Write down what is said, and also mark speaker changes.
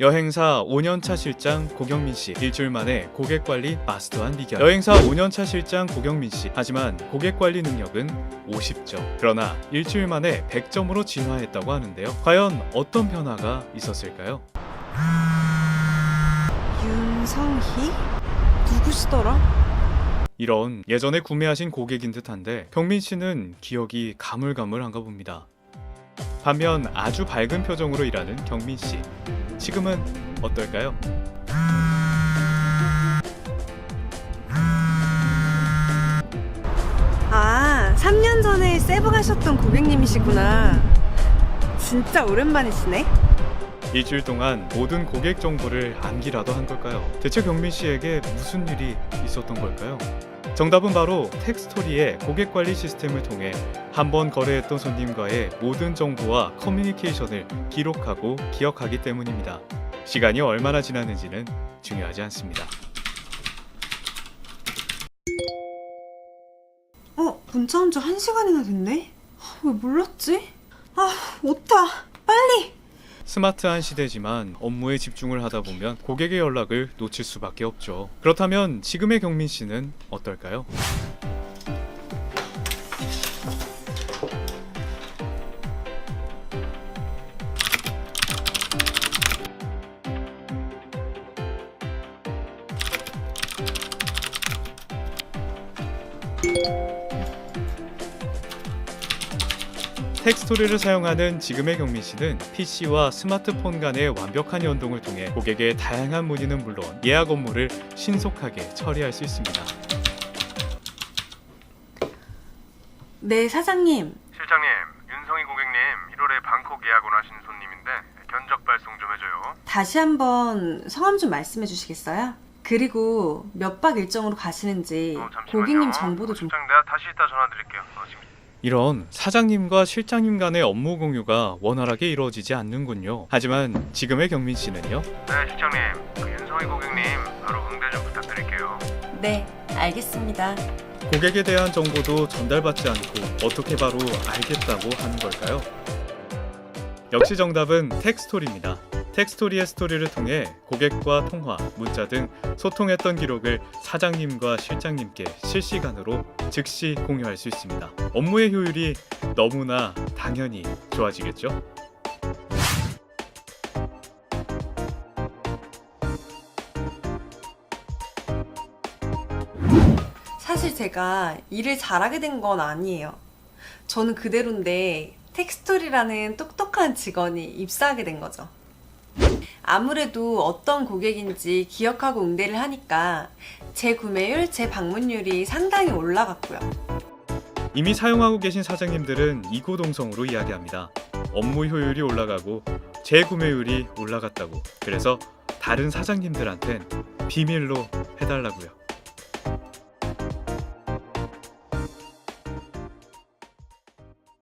Speaker 1: 여행사 5년차 실장 고경민 씨. 일주일 만에 고객 관리 마스터한 비결. 여행사 5년차 실장 고경민 씨. 하지만 고객 관리 능력은 50점. 그러나 일주일 만에 100점으로 진화했다고 하는데요. 과연 어떤 변화가 있었을까요?
Speaker 2: 윤성희? 누구시더라?
Speaker 1: 이런 예전에 구매하신 고객인 듯한데 경민 씨는 기억이 가물가물한가 봅니다. 반면 아주 밝은 표정으로 일하는 경민 씨 지금은 어떨까요?
Speaker 2: 아, 3년 전에 세부 가셨던 고객님이시구나. 진짜 오랜만이시네.
Speaker 1: 일주일 동안 모든 고객 정보를 암기라도 한 걸까요? 대체 경민 씨에게 무슨 일이 있었던 걸까요? 정답은 바로 텍스토리의 고객 관리 시스템을 통해 한 번 거래했던 손님과의 모든 정보와 커뮤니케이션을 기록하고 기억하기 때문입니다. 시간이 얼마나 지났는지는 중요하지 않습니다.
Speaker 2: 어, 문자 온지 1시간이나 됐네? 아, 왜 몰랐지? 아, 오타. 빨리.
Speaker 1: 스마트한 시대지만 업무에 집중을 하다 보면 고객의 연락을 놓칠 수밖에 없죠. 그렇다면 지금의 경민 씨는 어떨까요? 텍스토리를 사용하는 지금의 경민 씨는 PC와 스마트폰 간의 완벽한 연동을 통해 고객의 다양한 문의는 물론 예약 업무를 신속하게 처리할 수 있습니다.
Speaker 2: 네, 사장님.
Speaker 3: 실장님, 윤성희 고객님 1월에 방콕 예약 원하시는 손님인데 견적 발송 좀 해줘요.
Speaker 2: 다시 한번 성함 좀 말씀해 주시겠어요? 그리고 몇 박 일정으로 가시는지
Speaker 3: 어, 잠시만요.
Speaker 2: 고객님 정보도 좀
Speaker 3: 실장 내가 다시 이따 전화 드릴게요. 어, 지금
Speaker 1: 이런 사장님과 실장님 간의 업무 공유가 원활하게 이루어지지 않는군요. 하지만 지금의 경민 씨는요?
Speaker 3: 네, 실장님. 그 윤성희 고객님 바로 응대 좀 부탁드릴게요.
Speaker 2: 네, 알겠습니다.
Speaker 1: 고객에 대한 정보도 전달받지 않고 어떻게 바로 알겠다고 하는 걸까요? 역시 정답은 텍스토리입니다. 텍스토리의 스토리를 통해 고객과 통화, 문자 등 소통했던 기록을 사장님과 실장님께 실시간으로 즉시 공유할 수 있습니다. 업무의 효율이 너무나 당연히 좋아지겠죠?
Speaker 2: 사실 제가 일을 잘하게 된 건 아니에요. 저는 그대로인데 텍스토리라는 똑똑한 직원이 입사하게 된 거죠. 아무래도 어떤 고객인지 기억하고 응대를 하니까 제 구매율, 제 방문율이 상당히 올라갔고요.
Speaker 1: 이미 사용하고 계신 사장님들은 이구동성으로 이야기합니다. 업무 효율이 올라가고 재구매율이 올라갔다고. 그래서 다른 사장님들한텐 비밀로 해달라고요.